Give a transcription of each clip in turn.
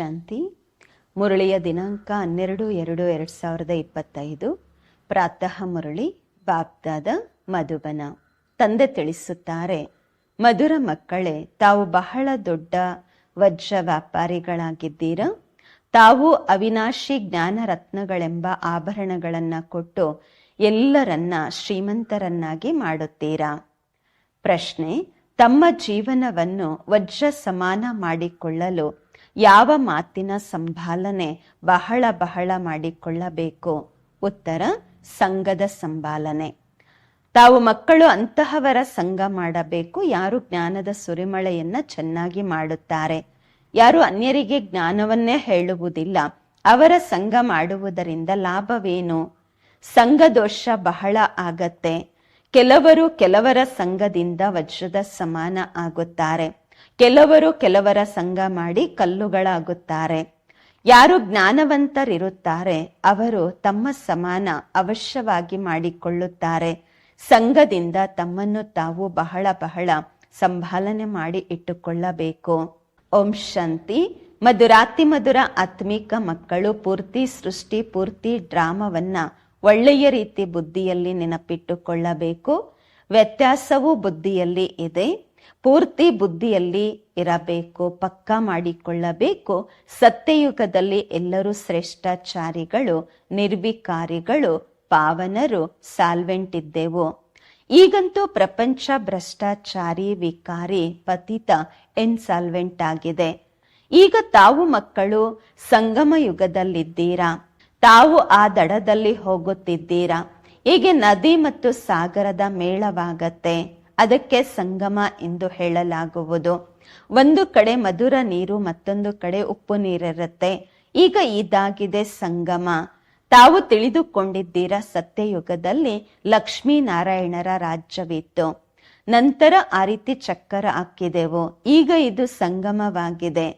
ಶಾಂತಿ. ಮುರಳಿಯ ದಿನಾಂಕ ಹನ್ನೆರಡು, ಎರಡು ಎರಡು ಸಾವಿರದ ಇಪ್ಪತ್ತೈದು. ಪ್ರಾತಃ ಮುರಳಿ ಬಾಬ್ದಾದ ಮಧುಬನ. ತಂದೆ ತಿಳಿಸುತ್ತಾರೆ, ಮಧುರ ಮಕ್ಕಳೇ, ತಾವು ಬಹಳ ದೊಡ್ಡ ವಜ್ರ ವ್ಯಾಪಾರಿಗಳಾಗಿದ್ದೀರಾ? ತಾವು ಅವಿನಾಶಿ ಜ್ಞಾನ ರತ್ನಗಳೆಂಬ ಆಭರಣಗಳನ್ನ ಕೊಟ್ಟು ಎಲ್ಲರನ್ನ ಶ್ರೀಮಂತರನ್ನಾಗಿ ಮಾಡುತ್ತೀರಾ? ಪ್ರಶ್ನೆ, ತಮ್ಮ ಜೀವನವನ್ನು ವಜ್ರ ಸಮಾನ ಮಾಡಿಕೊಳ್ಳಲು ಯಾವ ಮಾತಿನ ಸಂಭಾಲನೆ ಬಹಳ ಬಹಳ ಮಾಡಿಕೊಳ್ಳಬೇಕು? ಉತ್ತರ, ಸಂಘದ ಸಂಭಾಲನೆ. ತಾವು ಮಕ್ಕಳು ಅಂತಹವರ ಸಂಘ ಮಾಡಬೇಕು. ಯಾರು ಜ್ಞಾನದ ಸುರಿಮಳೆಯನ್ನ ಚೆನ್ನಾಗಿ ಮಾಡುತ್ತಾರೆ? ಯಾರು ಅನ್ಯರಿಗೆ ಜ್ಞಾನವನ್ನೇ ಹೇಳುವುದಿಲ್ಲ. ಅವರ ಸಂಘ ಮಾಡುವುದರಿಂದ ಲಾಭವೇನು? ಸಂಘ ದೋಷ ಬಹಳ ಆಗತ್ತೆ. ಕೆಲವರು ಕೆಲವರ ಸಂಘದಿಂದ ವಜ್ರದ ಸಮಾನ ಆಗುತ್ತಾರೆ. ಕೆಲವರು ಕೆಲವರ ಸಂಘ ಮಾಡಿ ಕಲ್ಲುಗಳಾಗುತ್ತಾರೆ. ಯಾರು ಜ್ಞಾನವಂತರಿರುತ್ತಾರೆ, ಅವರು ತಮ್ಮ ಸಮಾನ ಅವಶ್ಯವಾಗಿ ಮಾಡಿಕೊಳ್ಳುತ್ತಾರೆ. ಸಂಘದಿಂದ ತಮ್ಮನ್ನು ತಾವು ಬಹಳ ಬಹಳ ಸಂಭಾಲನೆ ಮಾಡಿ ಇಟ್ಟುಕೊಳ್ಳಬೇಕು. ಓಂ ಶಾಂತಿ. ಮಧುರಾತಿ ಮಧುರ ಆತ್ಮಿಕ ಮಕ್ಕಳು ಪೂರ್ತಿ ಸೃಷ್ಟಿ, ಪೂರ್ತಿ ಡ್ರಾಮವನ್ನ ಒಳ್ಳೆಯ ರೀತಿ ಬುದ್ಧಿಯಲ್ಲಿ ನೆನಪಿಟ್ಟುಕೊಳ್ಳಬೇಕು. ವ್ಯತ್ಯಾಸವೂ ಬುದ್ಧಿಯಲ್ಲಿ ಇದೆ. ಪೂರ್ತಿ ಬುದ್ಧಿಯಲ್ಲಿ ಇರಬೇಕು, ಪಕ್ಕಾ ಮಾಡಿಕೊಳ್ಳಬೇಕು. ಸತ್ಯಯುಗದಲ್ಲಿ ಎಲ್ಲರೂ ಶ್ರೇಷ್ಠಾಚಾರಿಗಳು, ನಿರ್ವಿಕಾರಿಗಳು, ಪಾವನರು ಸಾಲ್ವೆಂಟ್ ಇದ್ದೆವು ಈಗಂತೂ ಪ್ರಪಂಚ ಭ್ರಷ್ಟಾಚಾರಿ, ವಿಕಾರಿ, ಪತಿತ ಇನ್ಸಾಲ್ವೆಂಟ್ ಆಗಿದೆ. ಈಗ ತಾವು ಮಕ್ಕಳು ಸಂಗಮ ಯುಗದಲ್ಲಿದ್ದೀರಾ? ತಾವು ಆ ದಡದಲ್ಲಿ ಹೋಗುತ್ತಿದ್ದೀರಾ? ಹೀಗೆ ನದಿ ಮತ್ತು ಸಾಗರದ ಮೇಳವಾಗತ್ತೆ. ಅದಕ್ಕೆ ಸಂಗಮ ಎಂದು ಹೇಳಲಾಗುವುದು. ಒಂದು ಕಡೆ ಮಧುರ ನೀರು, ಮತ್ತೊಂದು ಕಡೆ ಉಪ್ಪು ನೀರಿರುತ್ತೆ. ಈಗ ಇದಾಗಿದೆ ಸಂಗಮ. ತಾವು ತಿಳಿದುಕೊಂಡಿದ್ದೀರಾ ಸತ್ಯಯುಗದಲ್ಲಿ ಲಕ್ಷ್ಮೀನಾರಾಯಣರ ರಾಜ್ಯವಿತ್ತು. ನಂತರ ಆ ರೀತಿ ಚಕ್ಕರ ಹಾಕಿದೆವು. ಈಗ ಇದು ಸಂಗಮವಾಗಿದೆ.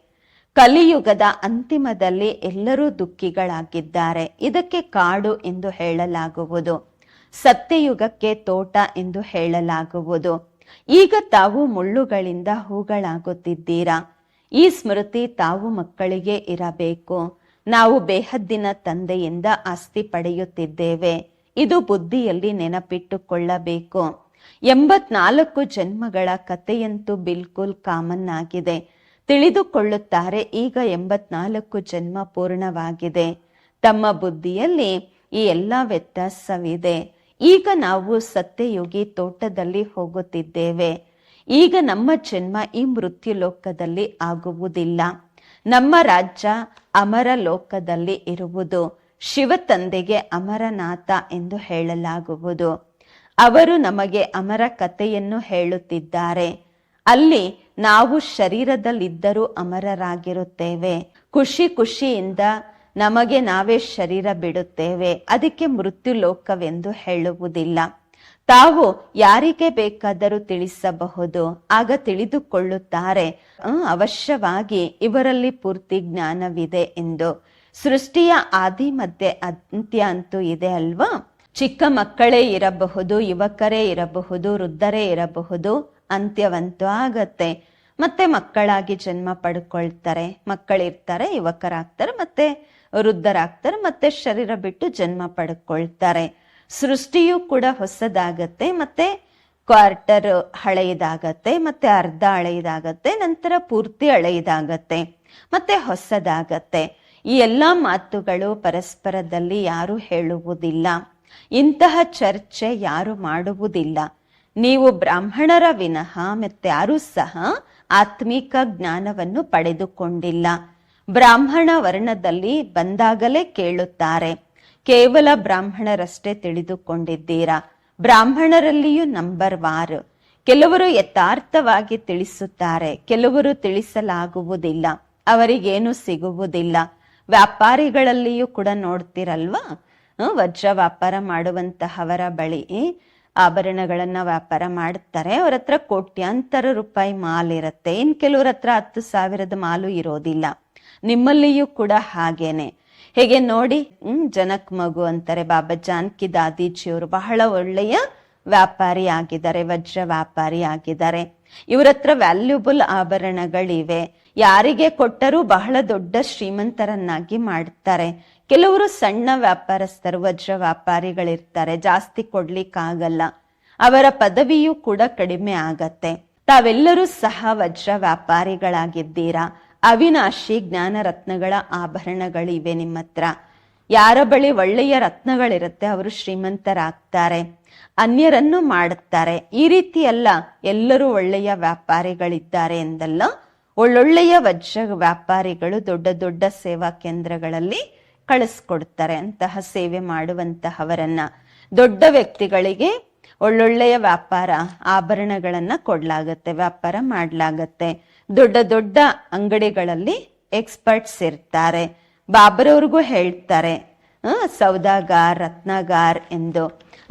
ಕಲಿಯುಗದ ಅಂತಿಮದಲ್ಲಿ ಎಲ್ಲರೂ ದುಃಖಿಗಳಾಗಿದ್ದಾರೆ. ಇದಕ್ಕೆ ಕಾಡು ಎಂದು ಹೇಳಲಾಗುವುದು. ಸತ್ಯಯುಗಕ್ಕೆ ತೋಟ ಎಂದು ಹೇಳಲಾಗುವುದು. ಈಗ ತಾವು ಮುಳ್ಳುಗಳಿಂದ ಹೂಗಳಾಗುತ್ತಿದ್ದೀರಾ? ಈ ಸ್ಮೃತಿ ತಾವು ಮಕ್ಕಳಿಗೆ ಇರಬೇಕು. ನಾವು ಬೇಹದ್ದಿನ ತಂದೆಯಿಂದ ಆಸ್ತಿ ಪಡೆಯುತ್ತಿದ್ದೇವೆ. ಇದು ಬುದ್ಧಿಯಲ್ಲಿ ನೆನಪಿಟ್ಟುಕೊಳ್ಳಬೇಕು. ಎಂಬತ್ನಾಲ್ಕು ಜನ್ಮಗಳ ಕಥೆಯಂತೂ ಬಿಲ್ಕುಲ್ ಕಾಮನ್ ಆಗಿದೆ. ತಿಳಿದುಕೊಳ್ಳುತ್ತಾರೆ ಈಗ ಎಂಬತ್ನಾಲ್ಕು ಜನ್ಮ ಪೂರ್ಣವಾಗಿದೆ. ತಮ್ಮ ಬುದ್ಧಿಯಲ್ಲಿ ಈ ಎಲ್ಲ ವ್ಯತ್ಯಾಸವಿದೆ. ಈಗ ನಾವು ಸತ್ಯಯುಗಿ ತೋಟದಲ್ಲಿ ಹೋಗುತ್ತಿದ್ದೇವೆ. ಈಗ ನಮ್ಮ ಜನ್ಮ ಈ ಮೃತ್ಯು ಲೋಕದಲ್ಲಿ ಆಗುವುದಿಲ್ಲ. ನಮ್ಮ ರಾಜ್ಯ ಅಮರ ಲೋಕದಲ್ಲಿ ಇರುವುದು. ಶಿವ ತಂದೆಗೆ ಅಮರನಾಥ ಎಂದು ಹೇಳಲಾಗುವುದು. ಅವರು ನಮಗೆ ಅಮರ ಕಥೆಯನ್ನು ಹೇಳುತ್ತಿದ್ದಾರೆ. ಅಲ್ಲಿ ನಾವು ಶರೀರದಲ್ಲಿದ್ದರೂ ಅಮರರಾಗಿರುತ್ತೇವೆ. ಖುಷಿ ಖುಷಿಯಿಂದ ನಮಗೆ ನಾವೇ ಶರೀರ ಬಿಡುತ್ತೇವೆ. ಅದಕ್ಕೆ ಮೃತ್ಯು ಲೋಕವೆಂದು ಹೇಳುವುದಿಲ್ಲ. ತಾವು ಯಾರಿಗೆ ಬೇಕಾದರೂ ತಿಳಿಸಬಹುದು. ಆಗ ತಿಳಿದುಕೊಳ್ಳುತ್ತಾರೆ. ಅವಶ್ಯವಾಗಿ ಇವರಲ್ಲಿ ಪೂರ್ತಿ ಜ್ಞಾನವಿದೆ ಎಂದು. ಸೃಷ್ಟಿಯ ಆದಿ ಮಧ್ಯೆ ಅಂತ್ಯ ಅಂತೂ ಇದೆ ಅಲ್ವಾ? ಚಿಕ್ಕ ಮಕ್ಕಳೇ ಇರಬಹುದು, ಯುವಕರೇ ಇರಬಹುದು, ವೃದ್ಧರೇ ಇರಬಹುದು, ಅಂತ್ಯವಂತೂ ಆಗತ್ತೆ. ಮತ್ತೆ ಮಕ್ಕಳಾಗಿ ಜನ್ಮ ಪಡ್ಕೊಳ್ತಾರೆ. ಮಕ್ಕಳಿರ್ತಾರೆ, ಯುವಕರಾಗ್ತಾರೆ, ಮತ್ತೆ ವೃದ್ಧರಾಗ್ತಾರೆ, ಮತ್ತೆ ಶರೀರ ಬಿಟ್ಟು ಜನ್ಮ ಪಡ್ಕೊಳ್ತಾರೆ. ಸೃಷ್ಟಿಯು ಕೂಡ ಹೊಸದಾಗತ್ತೆ, ಮತ್ತೆ ಕ್ವಾರ್ಟರ್ ಹಳೆಯದಾಗತ್ತೆ, ಮತ್ತೆ ಅರ್ಧ ಹಳೆಯದಾಗತ್ತೆ, ನಂತರ ಪೂರ್ತಿ ಹಳೆಯದಾಗತ್ತೆ, ಮತ್ತೆ ಹೊಸದಾಗತ್ತೆ. ಈ ಎಲ್ಲ ಮಾತುಗಳು ಪರಸ್ಪರದಲ್ಲಿ ಯಾರು ಹೇಳುವುದಿಲ್ಲ. ಇಂತಹ ಚರ್ಚೆ ಯಾರು ಮಾಡುವುದಿಲ್ಲ. ನೀವು ಬ್ರಾಹ್ಮಣರ ವಿನಃ ಮತ್ತೆ ಯಾರೂ ಸಹ ಆತ್ಮಿಕ ಜ್ಞಾನವನ್ನು ಪಡೆದುಕೊಂಡಿಲ್ಲ. ಬ್ರಾಹ್ಮಣ ವರ್ಣದಲ್ಲಿ ಬಂದಾಗಲೇ ಕೇಳುತ್ತಾರೆ. ಕೇವಲ ಬ್ರಾಹ್ಮಣರಷ್ಟೇ ತಿಳಿದುಕೊಂಡಿದ್ದೀರಾ? ಬ್ರಾಹ್ಮಣರಲ್ಲಿಯೂ ನಂಬರ್ ವಾರ್. ಕೆಲವರು ಯಥಾರ್ಥವಾಗಿ ತಿಳಿಸುತ್ತಾರೆ, ಕೆಲವರು ತಿಳಿಸಲಾಗುವುದಿಲ್ಲ, ಅವರಿಗೇನು ಸಿಗುವುದಿಲ್ಲ. ವ್ಯಾಪಾರಿಗಳಲ್ಲಿಯೂ ಕೂಡ ನೋಡ್ತಿರಲ್ವಾ? ವಜ್ರ ವ್ಯಾಪಾರ ಮಾಡುವಂತಹವರ ಬಳಿ ಆಭರಣಗಳನ್ನ ವ್ಯಾಪಾರ ಮಾಡ್ತಾರೆ. ಅವ್ರ ಹತ್ರ ಕೋಟ್ಯಾಂತರ ರೂಪಾಯಿ ಮಾಲ್ ಇರುತ್ತೆ. ಇನ್ ಕೆಲವ್ರ ಹತ್ರ ಹತ್ತು ಸಾವಿರದ ಮಾಲು ಇರೋದಿಲ್ಲ. ನಿಮ್ಮಲ್ಲಿಯೂ ಕೂಡ ಹಾಗೇನೆ. ಹೇಗೆ ನೋಡಿ, ಹ್ಮ್, ಜನಕ್ ಮಗು ಅಂತಾರೆ ಬಾಬಾ ಜಾನಕಿ ದಾದೀಜಿಯವರು ಬಹಳ ಒಳ್ಳೆಯ ವ್ಯಾಪಾರಿ ಆಗಿದ್ದಾರೆ, ವಜ್ರ ವ್ಯಾಪಾರಿ ಆಗಿದ್ದಾರೆ. ಇವ್ರ ಹತ್ರ ವ್ಯಾಲ್ಯೂಬಲ್ ಆಭರಣಗಳಿವೆ. ಯಾರಿಗೆ ಕೊಟ್ಟರೂ ಬಹಳ ದೊಡ್ಡ ಶ್ರೀಮಂತರನ್ನಾಗಿ ಮಾಡ್ತಾರೆ. ಕೆಲವರು ಸಣ್ಣ ವ್ಯಾಪಾರಸ್ಥರು, ವಜ್ರ ವ್ಯಾಪಾರಿಗಳಿರ್ತಾರೆ, ಜಾಸ್ತಿ ಕೊಡ್ಲಿಕ್ಕಾಗಲ್ಲ. ಅವರ ಪದವಿಯೂ ಕೂಡ ಕಡಿಮೆ ಆಗತ್ತೆ. ತಾವೆಲ್ಲರೂ ಸಹ ವಜ್ರ ವ್ಯಾಪಾರಿಗಳಾಗಿದ್ದೀರಾ? ಅವಿನಾಶಿ ಜ್ಞಾನ ರತ್ನಗಳ ಆಭರಣಗಳಿವೆ ನಿಮ್ಮ ಹತ್ರ ಯಾರ ಬಳಿ ಒಳ್ಳೆಯ ರತ್ನಗಳಿರುತ್ತೆ ಅವರು ಶ್ರೀಮಂತರಾಗ್ತಾರೆ. ಅನ್ಯರನ್ನು ಮಾಡುತ್ತಾರೆ. ಈ ರೀತಿ ಅಲ್ಲ ಎಲ್ಲರೂ ಒಳ್ಳೆಯ ವ್ಯಾಪಾರಿಗಳಿದ್ದಾರೆ ಎಂದಲ್ಲ, ಒಳ್ಳೊಳ್ಳೆಯ ವಜ್ರ ವ್ಯಾಪಾರಿಗಳು ದೊಡ್ಡ ದೊಡ್ಡ ಸೇವಾ ಕೇಂದ್ರಗಳಲ್ಲಿ ಕಳಿಸ್ಕೊಡ್ತಾರೆ ಅಂತಹ ಸೇವೆ ಮಾಡುವಂತಹವರನ್ನ. ದೊಡ್ಡ ವ್ಯಕ್ತಿಗಳಿಗೆ ಒಳ್ಳೊಳ್ಳೆಯ ವ್ಯಾಪಾರ ಆಭರಣಗಳನ್ನು ಕೊಡಲಾಗತ್ತೆ, ವ್ಯಾಪಾರ ಮಾಡಲಾಗತ್ತೆ. ದೊಡ್ಡ ದೊಡ್ಡ ಅಂಗಡಿಗಳಲ್ಲಿ ಎಕ್ಸ್ಪರ್ಟ್ಸ್ ಇರ್ತಾರೆ. ಬಾಬರವ್ರಿಗೂ ಹೇಳ್ತಾರೆ ಸೌದಾಗಾರ್, ರತ್ನಗಾರ್ ಎಂದು.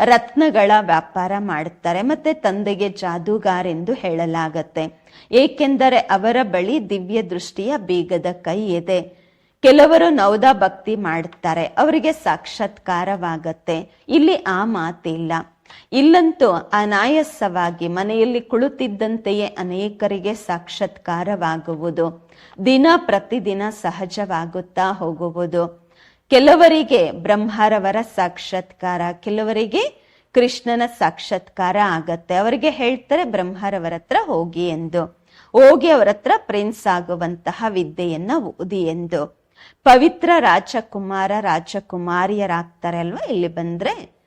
ರತ್ನಗಳ ವ್ಯಾಪಾರ ಮಾಡ್ತಾರೆ, ಮತ್ತೆ ತಂದೆಗೆ ಜಾದೂಗಾರ್ ಎಂದು ಹೇಳಲಾಗತ್ತೆ. ಏಕೆಂದರೆ ಅವರ ಬಳಿ ದಿವ್ಯ ದೃಷ್ಟಿಯ ಬೀಗದ ಕೈ ಇದೆ. ಕೆಲವರು ನೌದ ಭಕ್ತಿ ಮಾಡ್ತಾರೆ, ಅವರಿಗೆ ಸಾಕ್ಷಾತ್ಕಾರವಾಗತ್ತೆ. ಇಲ್ಲಿ ಆ ಮಾತಿಲ್ಲ. ಇಲ್ಲಂತೂ ಅನಾಯಾಸವಾಗಿ ಮನೆಯಲ್ಲಿ ಕುಳಿತಿದ್ದಂತೆಯೇ ಅನೇಕರಿಗೆ ಸಾಕ್ಷಾತ್ಕಾರವಾಗುವುದು. ದಿನ ಪ್ರತಿದಿನ ಸಹಜವಾಗುತ್ತಾ ಹೋಗುವುದು. ಕೆಲವರಿಗೆ ಬ್ರಹ್ಮರವರ ಸಾಕ್ಷಾತ್ಕಾರ, ಕೆಲವರಿಗೆ ಕೃಷ್ಣನ ಸಾಕ್ಷಾತ್ಕಾರ ಆಗತ್ತೆ. ಅವರಿಗೆ ಹೇಳ್ತಾರೆ ಬ್ರಹ್ಮರವರ ಹತ್ರ ಹೋಗಿ ಎಂದು. ಹೋಗಿ ಅವರ ಹತ್ರ ಪ್ರಿನ್ಸ್ ಆಗುವಂತಹ ವಿದ್ಯೆಯನ್ನ ಓದಿ ಎಂದು. ಪವಿತ್ರ ರಾಜಕುಮಾರ ರಾಜಕುಮಾರಿಯರಾಗ್ತಾರೆ ಅಲ್ವಾ ಇಲ್ಲಿ ಬಂದ್ರೆ?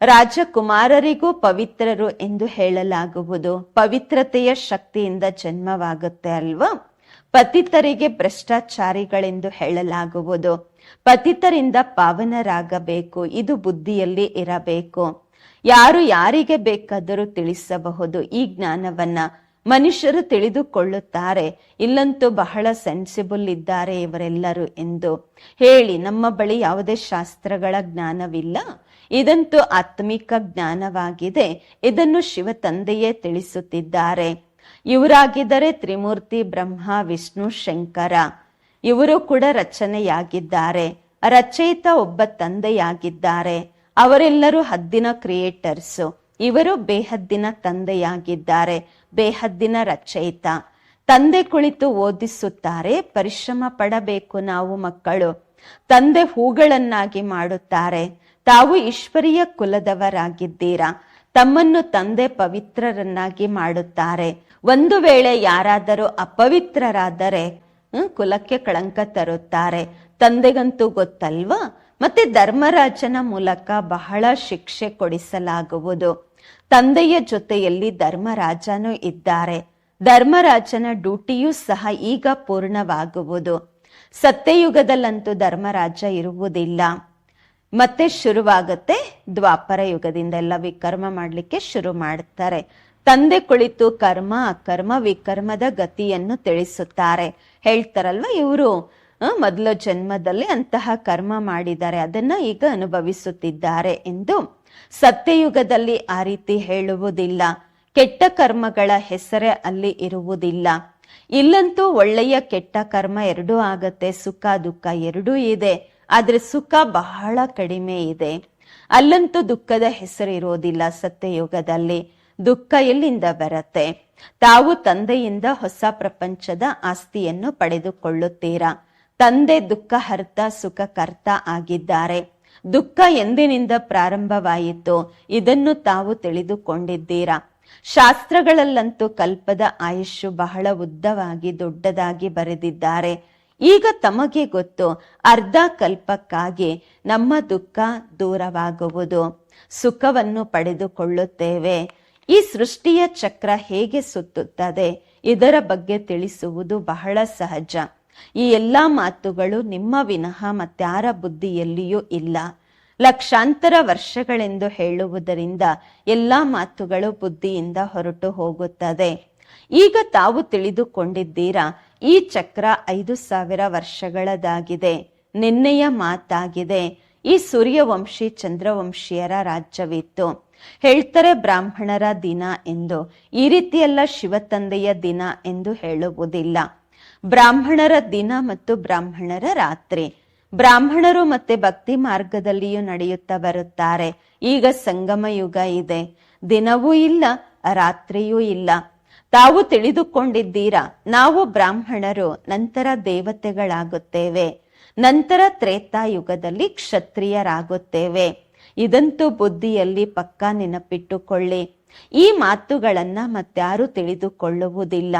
ರಾಜಕುಮಾರರಿಗೂ ಪವಿತ್ರರು ಎಂದು ಹೇಳಲಾಗುವುದು. ಪವಿತ್ರತೆಯ ಶಕ್ತಿಯಿಂದ ಜನ್ಮವಾಗುತ್ತೆ ಅಲ್ವಾ? ಪತಿತರಿಗೆ ಭ್ರಷ್ಟಾಚಾರಿಗಳೆಂದು ಹೇಳಲಾಗುವುದು. ಪತಿತರಿಂದ ಪಾವನರಾಗಬೇಕು. ಇದು ಬುದ್ಧಿಯಲ್ಲಿ ಇರಬೇಕು. ಯಾರು ಯಾರಿಗೆ ಬೇಕಾದರೂ ತಿಳಿಸಬಹುದು ಈ ಜ್ಞಾನವನ್ನ. ಮನುಷ್ಯರು ತಿಳಿದುಕೊಳ್ಳುತ್ತಾರೆ, ಇಲ್ಲಂತೂ ಬಹಳ ಸೆನ್ಸಿಬಲ್ ಇದ್ದಾರೆ ಇವರೆಲ್ಲರೂ ಎಂದು ಹೇಳಿ, ನಮ್ಮ ಬಳಿ ಯಾವುದೇ ಶಾಸ್ತ್ರಗಳ ಜ್ಞಾನವಿಲ್ಲ. ಇದಂತೂ ಆತ್ಮಿಕ ಜ್ಞಾನವಾಗಿದೆ. ಇದನ್ನು ಶಿವ ತಂದೆಯೇ ತಿಳಿಸುತ್ತಿದ್ದಾರೆ. ಇವರಾಗಿದ್ದರೆ ತ್ರಿಮೂರ್ತಿ, ಬ್ರಹ್ಮ, ವಿಷ್ಣು, ಶಂಕರ. ಇವರು ಕೂಡ ರಚನೆಯಾಗಿದ್ದಾರೆ. ರಚಯಿತ ಒಬ್ಬ ತಂದೆಯಾಗಿದ್ದಾರೆ. ಅವರೆಲ್ಲರೂ ಹದ್ದಿನ ಕ್ರಿಯೇಟರ್ಸು ಇವರು ಬೇಹದ್ದಿನ ತಂದೆಯಾಗಿದ್ದಾರೆ. ಬೇಹದ್ದಿನ ರಚಯಿತ. ತಂದೆ ಕುಳಿತು ಓದಿಸುತ್ತಾರೆ, ಪರಿಶ್ರಮ ಪಡಬೇಕು ನಾವು ಮಕ್ಕಳು. ತಂದೆ ಹೂಗಳನ್ನಾಗಿ ಮಾಡುತ್ತಾರೆ. ತಾವು ಈಶ್ವರೀಯ ಕುಲದವರಾಗಿದ್ದೀರಾ? ತಮ್ಮನ್ನು ತಂದೆ ಪವಿತ್ರರನ್ನಾಗಿ ಮಾಡುತ್ತಾರೆ. ಒಂದು ವೇಳೆ ಯಾರಾದರೂ ಅಪವಿತ್ರರಾದರೆ ಕುಲಕ್ಕೆ ಕಳಂಕ ತರುತ್ತಾರೆ. ತಂದೆಗಂತೂ ಗೊತ್ತಲ್ವಾ? ಮತ್ತೆ ಧರ್ಮರಾಜನ ಮೂಲಕ ಬಹಳ ಶಿಕ್ಷೆ ಕೊಡಿಸಲಾಗುವುದು. ತಂದೆಯ ಜೊತೆಯಲ್ಲಿ ಧರ್ಮರಾಜನೂ ಇದ್ದಾರೆ. ಧರ್ಮರಾಜನ ಡ್ಯೂಟಿಯೂ ಸಹ ಈಗ ಪೂರ್ಣವಾಗುವುದು. ಸತ್ಯಯುಗದಲ್ಲಂತೂ ಧರ್ಮರಾಜ ಇರುವುದಿಲ್ಲ. ಮತ್ತೆ ಶುರುವಾಗುತ್ತೆ ದ್ವಾಪರ ಯುಗದಿಂದ ಎಲ್ಲ ವಿಕರ್ಮ ಮಾಡಲಿಕ್ಕೆ ಶುರು ಮಾಡ್ತಾರೆ. ತಂದೆ ಕುಳಿತು ಕರ್ಮ, ಅಕರ್ಮ, ವಿಕರ್ಮದ ಗತಿಯನ್ನು ತಿಳಿಸುತ್ತಾರೆ. ಹೇಳ್ತಾರಲ್ವ ಇವರು? ಮೊದಲ ಜನ್ಮದಲ್ಲಿ ಅಂತಹ ಕರ್ಮ ಮಾಡಿದ್ದಾರೆ. ಅದನ್ನ ಈಗ ಅನುಭವಿಸುತ್ತಿದ್ದಾರೆ ಎಂದು. ಸತ್ಯಯುಗದಲ್ಲಿ ಆ ರೀತಿ ಹೇಳುವುದಿಲ್ಲ. ಕೆಟ್ಟ ಕರ್ಮಗಳ ಹೆಸರೇ ಅಲ್ಲಿ ಇರುವುದಿಲ್ಲ. ಇಲ್ಲಂತೂ ಒಳ್ಳೆಯ ಕೆಟ್ಟ ಕರ್ಮ ಎರಡೂ ಆಗತ್ತೆ, ಸುಖ ದುಃಖ ಎರಡೂ ಇದೆ. ಆದ್ರೆ ಸುಖ ಬಹಳ ಕಡಿಮೆ ಇದೆ. ಅಲ್ಲಂತೂ ದುಃಖದ ಹೆಸರು ಇರೋದಿಲ್ಲ ಸತ್ಯಯುಗದಲ್ಲಿ. ದುಃಖ ಎಲ್ಲಿಂದ ಬರತ್ತೆ? ತಾವು ತಂದೆಯಿಂದ ಹೊಸ ಪ್ರಪಂಚದ ಆಸ್ತಿಯನ್ನು ಪಡೆದುಕೊಳ್ಳುತ್ತೀರಾ? ತಂದೆ ದುಃಖ, ಹರ್ತ, ಸುಖ, ಕರ್ತ ಆಗಿದ್ದಾರೆ. ದುಃಖ ಎಂದಿನಿಂದ ಪ್ರಾರಂಭವಾಯಿತು. ಇದನ್ನು ತಾವು ತಿಳಿದುಕೊಂಡಿದ್ದೀರಾ? ಶಾಸ್ತ್ರಗಳಲ್ಲಂತೂ ಕಲ್ಪದ ಆಯುಷ್ಯು ಬಹಳ ಉದ್ದವಾಗಿ ದೊಡ್ಡದಾಗಿ ಬರೆದಿದ್ದಾರೆ. ಈಗ ತಮಗೆ ಗೊತ್ತು, ಅರ್ಧ ಕಲ್ಪಕ್ಕಾಗಿ ನಮ್ಮ ದುಃಖ ದೂರವಾಗುವುದು. ಸುಖವನ್ನು ಪಡೆದುಕೊಳ್ಳುತ್ತೇವೆ. ಈ ಸೃಷ್ಟಿಯ ಚಕ್ರ ಹೇಗೆ ಸುತ್ತುತ್ತದೆ? ಇದರ ಬಗ್ಗೆ ತಿಳಿಸುವುದು ಬಹಳ ಸಹಜ. ಈ ಎಲ್ಲಾ ಮಾತುಗಳು ನಿಮ್ಮ ವಿನಃ ಮತ್ಯಾರ ಬುದ್ಧಿಯಲ್ಲಿಯೂ ಇಲ್ಲ. ಲಕ್ಷಾಂತರ ವರ್ಷಗಳೆಂದು ಹೇಳುವುದರಿಂದ ಎಲ್ಲ ಮಾತುಗಳು ಬುದ್ಧಿಯಿಂದ ಹೊರಟು ಹೋಗುತ್ತದೆ. ಈಗ ತಾವು ತಿಳಿದುಕೊಂಡಿದ್ದೀರಾ, ಈ ಚಕ್ರ ಐದು ಸಾವಿರ ವರ್ಷಗಳದಾಗಿದೆ. ನಿನ್ನೆಯ ಮಾತಾಗಿದೆ. ಈ ಸೂರ್ಯವಂಶಿ ಚಂದ್ರವಂಶಿಯರ ರಾಜ್ಯವಿತ್ತು. ಹೇಳ್ತಾರೆ ಬ್ರಾಹ್ಮಣರ ದಿನ ಎಂದು. ಈ ರೀತಿಯೆಲ್ಲ ಶಿವತಂದೆಯ ದಿನ ಎಂದು ಹೇಳುವುದಿಲ್ಲ. ಬ್ರಾಹ್ಮಣರ ದಿನ ಮತ್ತು ಬ್ರಾಹ್ಮಣರ ರಾತ್ರಿ. ಬ್ರಾಹ್ಮಣರು ಮತ್ತೆ ಭಕ್ತಿ ಮಾರ್ಗದಲ್ಲಿಯೂ ನಡೆಯುತ್ತಾ ಬರುತ್ತಾರೆ. ಈಗ ಸಂಗಮ ಯುಗ ಇದೆ. ದಿನವೂ ಇಲ್ಲ, ರಾತ್ರಿಯೂ ಇಲ್ಲ. ತಾವು ತಿಳಿದುಕೊಂಡಿದ್ದೀರಾ, ನಾವು ಬ್ರಾಹ್ಮಣರು, ನಂತರ ದೇವತೆಗಳಾಗುತ್ತೇವೆ. ನಂತರ ತ್ರೇತಾಯುಗದಲ್ಲಿ ಕ್ಷತ್ರಿಯರಾಗುತ್ತೇವೆ. ಇದಂತೂ ಬುದ್ಧಿಯಲ್ಲಿ ಪಕ್ಕಾ ನೆನಪಿಟ್ಟುಕೊಳ್ಳಿ. ಈ ಮಾತುಗಳನ್ನ ಮತ್ಯಾರು ತಿಳಿದುಕೊಳ್ಳುವುದಿಲ್ಲ.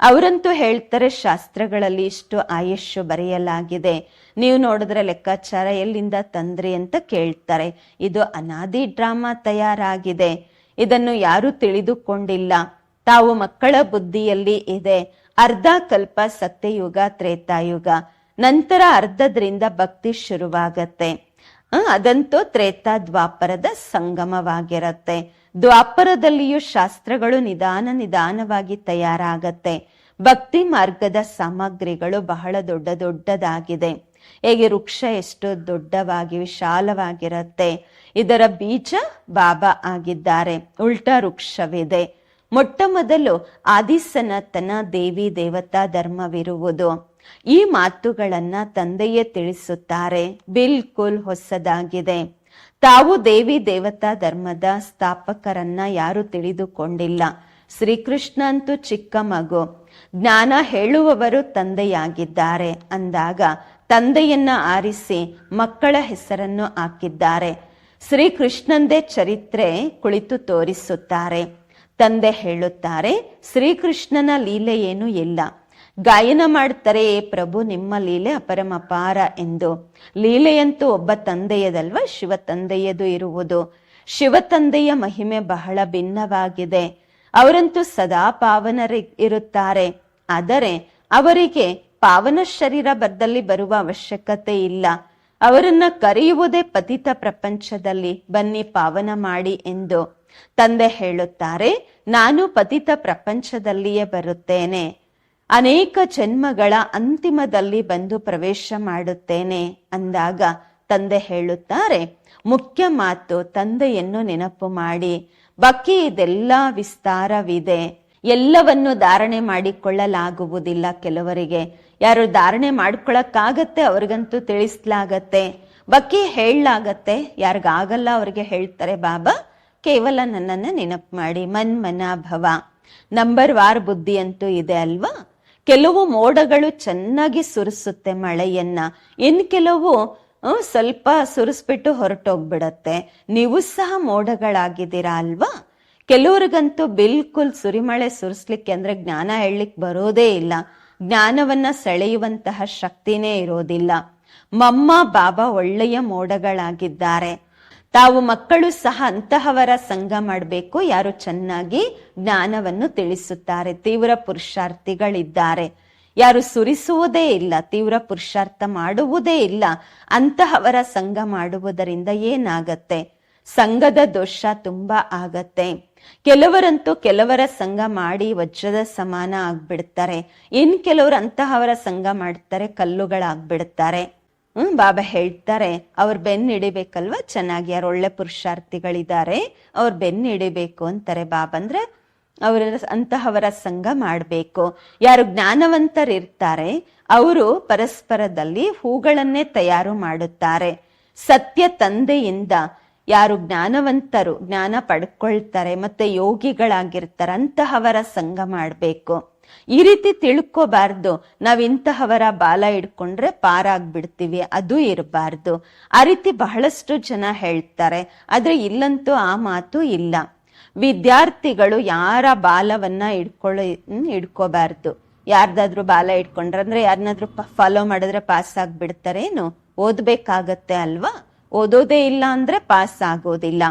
ಅವರಂತೂ ಹೇಳ್ತಾರೆ, ಶಾಸ್ತ್ರಗಳಲ್ಲಿ ಇಷ್ಟು ಆಯುಷ್ಯು ಬರೆಯಲಾಗಿದೆ. ನೀವು ನೋಡಿದ್ರೆ ಲೆಕ್ಕಾಚಾರ ಎಲ್ಲಿಂದ ತಂದ್ರಿ ಅಂತ ಕೇಳ್ತಾರೆ. ಇದು ಅನಾದಿ ಡ್ರಾಮಾ ತಯಾರಾಗಿದೆ. ಇದನ್ನು ಯಾರು ತಿಳಿದುಕೊಂಡಿಲ್ಲ. ತಾವು ಮಕ್ಕಳ ಬುದ್ಧಿಯಲ್ಲಿ ಇದೆ. ಅರ್ಧ ಕಲ್ಪ ಸತ್ಯಯುಗ, ತ್ರೇತಾಯುಗ. ನಂತರ ಅರ್ಧದ್ರಿಂದ ಭಕ್ತಿ ಶುರುವಾಗತ್ತೆ. ಅದಂತೂ ತ್ರೇತಾ ದ್ವಾಪರದ ಸಂಗಮವಾಗಿರತ್ತೆ. ದ್ವಾಪರದಲ್ಲಿಯೂ ಶಾಸ್ತ್ರಗಳು ನಿಧಾನ ನಿಧಾನವಾಗಿ ತಯಾರಾಗತ್ತೆ. ಭಕ್ತಿ ಮಾರ್ಗದ ಸಾಮಗ್ರಿಗಳು ಬಹಳ ದೊಡ್ಡ ದೊಡ್ಡದಾಗಿದೆ. ಹೇಗೆ ವೃಕ್ಷ ಎಷ್ಟು ದೊಡ್ಡವಾಗಿ ವಿಶಾಲವಾಗಿರತ್ತೆ. ಇದರ ಬೀಜ ಬಾಬಾ ಆಗಿದ್ದಾರೆ. ಉಲ್ಟಾ ವೃಕ್ಷವಿದೆ. ಮೊಟ್ಟ ಮೊದಲು ಆದಿಸನಾತನ ದೇವಿ ದೇವತಾ ಧರ್ಮವಿರುವುದು. ಈ ಮಾತುಗಳನ್ನ ತಂದೆಯೇ ತಿಳಿಸುತ್ತಾರೆ. ಬಿಲ್ಕುಲ್ ಹೊಸದಾಗಿದೆ. ತಾವು ದೇವಿ ದೇವತಾ ಧರ್ಮದ ಸ್ಥಾಪಕರನ್ನ ಯಾರು ತಿಳಿದುಕೊಂಡಿಲ್ಲ. ಶ್ರೀಕೃಷ್ಣ ಅಂತೂ ಚಿಕ್ಕ ಮಗು. ಜ್ಞಾನ ಹೇಳುವವರು ತಂದೆಯಾಗಿದ್ದಾರೆ. ಅಂದಾಗ ತಂದೆಯನ್ನ ಆರಿಸಿ ಮಕ್ಕಳ ಹೆಸರನ್ನು ಹಾಕಿದ್ದಾರೆ. ಶ್ರೀಕೃಷ್ಣಂದೇ ಚರಿತ್ರೆ ಕುಳಿತು ತೋರಿಸುತ್ತಾರೆ. ತಂದೆ ಹೇಳುತ್ತಾರೆ, ಶ್ರೀಕೃಷ್ಣನ ಲೀಲೆ ಏನು ಇಲ್ಲ. ಗಾಯನ ಮಾಡ್ತಾರೆ "ಏ ಪ್ರಭು, ನಿಮ್ಮ ಲೀಲೆ ಅಪರಮಪಾರ ಎಂದು. ಲೀಲೆಯಂತೂ ಒಬ್ಬ ತಂದೆಯದಲ್ವ? ಶಿವ ತಂದೆಯದು ಇರುವುದು. ಶಿವ ತಂದೆಯ ಮಹಿಮೆ ಬಹಳ ಭಿನ್ನವಾಗಿದೆ. ಅವರಂತೂ ಸದಾ ಪಾವನರಿ ಇರುತ್ತಾರೆ. ಆದರೆ ಅವರಿಗೆ ಪಾವನ ಶರೀರ ಬದ್ದಲ್ಲಿ ಬರುವ ಅವಶ್ಯಕತೆ ಇಲ್ಲ. ಅವರನ್ನ ಕರೆಯುವುದೇ ಪತಿತ ಪ್ರಪಂಚದಲ್ಲಿ, ಬನ್ನಿ ಪಾವನ ಮಾಡಿ ಎಂದು. ತಂದೆ ಹೇಳುತ್ತಾರೆ, ನಾನು ಪತಿತ ಪ್ರಪಂಚದಲ್ಲಿಯೇ ಬರುತ್ತೇನೆ. ಅನೇಕ ಜನ್ಮಗಳ ಅಂತಿಮದಲ್ಲಿ ಬಂದು ಪ್ರವೇಶ ಮಾಡುತ್ತೇನೆ ಅಂದಾಗ ತಂದೆ ಹೇಳುತ್ತಾರೆ, ಮುಖ್ಯ ಮಾತು ತಂದೆಯನ್ನು ನೆನಪು ಮಾಡಿ ಬಾಕಿ ಇದೆಲ್ಲ ವಿಸ್ತಾರವಿದೆ. ಎಲ್ಲವನ್ನು ಧಾರಣೆ ಮಾಡಿಕೊಳ್ಳಲಾಗುವುದಿಲ್ಲ ಕೆಲವರಿಗೆ. ಯಾರು ಧಾರಣೆ ಮಾಡ್ಕೊಳಕ್ಕಾಗತ್ತೆ ಅವ್ರಿಗಂತೂ ತಿಳಿಸ್ಲಾಗತ್ತೆ. ಬಕ್ಕಿ ಹೇಳಲಾಗತ್ತೆ, ಯಾರಿಗಾಗಲ್ಲ ಅವ್ರಿಗೆ ಹೇಳ್ತಾರೆ, ಬಾಬಾ, ಕೇವಲ ನನ್ನನ್ನು ನೆನಪು ಮಾಡಿ ಮನ್ ಮನಾಭವ ನಂಬರ್ ವಾರ್ ಬುದ್ಧಿ ಅಂತೂ ಇದೆ ಅಲ್ವಾ? ಕೆಲವು ಮೋಡಗಳು ಚೆನ್ನಾಗಿ ಸುರಿಸುತ್ತೆ ಮಳೆಯನ್ನ. ಇನ್ ಕೆಲವು ಸ್ವಲ್ಪ ಸುರಿಸ್ಬಿಟ್ಟು ಹೊರಟೋಗ್ಬಿಡತ್ತೆ. ನೀವು ಸಹ ಮೋಡಗಳಾಗಿದ್ದೀರಾ ಅಲ್ವಾ? ಕೆಲವ್ರಿಗಂತೂ ಬಿಲ್ಕುಲ್ ಸುರಿಮಳೆ ಸುರಿಸ್ಲಿಕ್ಕೆ ಅಂದ್ರೆ ಜ್ಞಾನ ಹೇಳಲಿಕ್ಕೆ ಬರೋದೇ ಇಲ್ಲ. ಜ್ಞಾನವನ್ನ ಸೆಳೆಯುವಂತಹ ಶಕ್ತಿನೇ ಇರೋದಿಲ್ಲ. ಮಮ್ಮ, ಬಾಬಾ ಒಳ್ಳೆಯ ಮೋಡಗಳಾಗಿದ್ದಾರೆ. ತಾವು ಮಕ್ಕಳು ಸಹ ಅಂತಹವರ ಸಂಘ ಮಾಡಬೇಕು. ಯಾರು ಚೆನ್ನಾಗಿ ಜ್ಞಾನವನ್ನು ತಿಳಿಸುತ್ತಾರೆ. ತೀವ್ರ ಪುರುಷಾರ್ಥಿಗಳಿದ್ದಾರೆ. ಯಾರು ಸುರಿಸುವುದೇ ಇಲ್ಲ, ತೀವ್ರ ಪುರುಷಾರ್ಥ ಮಾಡುವುದೇ ಇಲ್ಲ, ಅಂತಹವರ ಸಂಘ ಮಾಡುವುದರಿಂದ ಏನಾಗತ್ತೆ? ಸಂಘದ ದೋಷ ತುಂಬಾ ಆಗತ್ತೆ. ಕೆಲವರಂತೂ ಕೆಲವರ ಸಂಘ ಮಾಡಿ ವಜ್ರದ ಸಮಾನ ಆಗ್ಬಿಡ್ತಾರೆ. ಇನ್ ಕೆಲವರು ಅಂತಹವರ ಸಂಘ ಮಾಡ್ತಾರೆ, ಕಲ್ಲುಗಳಾಗ್ಬಿಡ್ತಾರೆ. ಹ್ಮ್, ಬಾಬಾ ಹೇಳ್ತಾರೆ, ಅವ್ರ ಬೆನ್ನು ಹಿಡಿಬೇಕಲ್ವಾ? ಚೆನ್ನಾಗಿ ಯಾರು ಒಳ್ಳೆ ಪುರುಷಾರ್ಥಿಗಳಿದ್ದಾರೆ, ಅವ್ರ ಬೆನ್ನು ಹಿಡಿಬೇಕು ಅಂತಾರೆ ಬಾಬಾ ಅಂದ್ರೆ ಅವರ ಅಂತಹವರ ಸಂಘ ಮಾಡಬೇಕು. ಯಾರು ಜ್ಞಾನವಂತರಿರ್ತಾರೆ, ಅವರು ಪರಸ್ಪರದಲ್ಲಿ ಹೂಗಳನ್ನೇ ತಯಾರು ಮಾಡುತ್ತಾರೆ. ಸತ್ಯ ತಂದೆಯಿಂದ ಯಾರು ಜ್ಞಾನವಂತರು, ಜ್ಞಾನ ಪಡ್ಕೊಳ್ತಾರೆ, ಮತ್ತೆ ಯೋಗಿಗಳಾಗಿರ್ತಾರೆ, ಅಂತಹವರ ಸಂಘ ಮಾಡಬೇಕು. ಈ ರೀತಿ ತಿಳ್ಕೋಬಾರ್ದು. ನಾವ್ ಇಂತಹವರ ಬಾಲ ಹಿಡ್ಕೊಂಡ್ರೆ ಪಾರಾಗ್ಬಿಡ್ತೀವಿ, ಅದು ಇರಬಾರ್ದು. ಆ ರೀತಿ ಬಹಳಷ್ಟು ಜನ ಹೇಳ್ತಾರೆ, ಆದ್ರೆ ಇಲ್ಲಂತೂ ಆ ಮಾತು ಇಲ್ಲ. ವಿದ್ಯಾರ್ಥಿಗಳು ಯಾರ ಬಾಲವನ್ನ ಹಿಡ್ಕೊಳ್ಳ ಇಡ್ಕೋಬಾರ್ದು ಯಾರ್ದಾದ್ರೂ ಬಾಲ ಇಟ್ಕೊಂಡ್ರೆ ಅಂದ್ರೆ ಯಾರನ್ನಾದ್ರೂ ಫಾಲೋ ಮಾಡಿದ್ರೆ ಪಾಸ್ ಆಗ್ಬಿಡ್ತಾರೇನು? ಓದ್ಬೇಕಾಗತ್ತೆ ಅಲ್ವಾ? ಓದೋದೇ ಇಲ್ಲ ಅಂದ್ರೆ ಪಾಸ್ ಆಗೋದಿಲ್ಲ.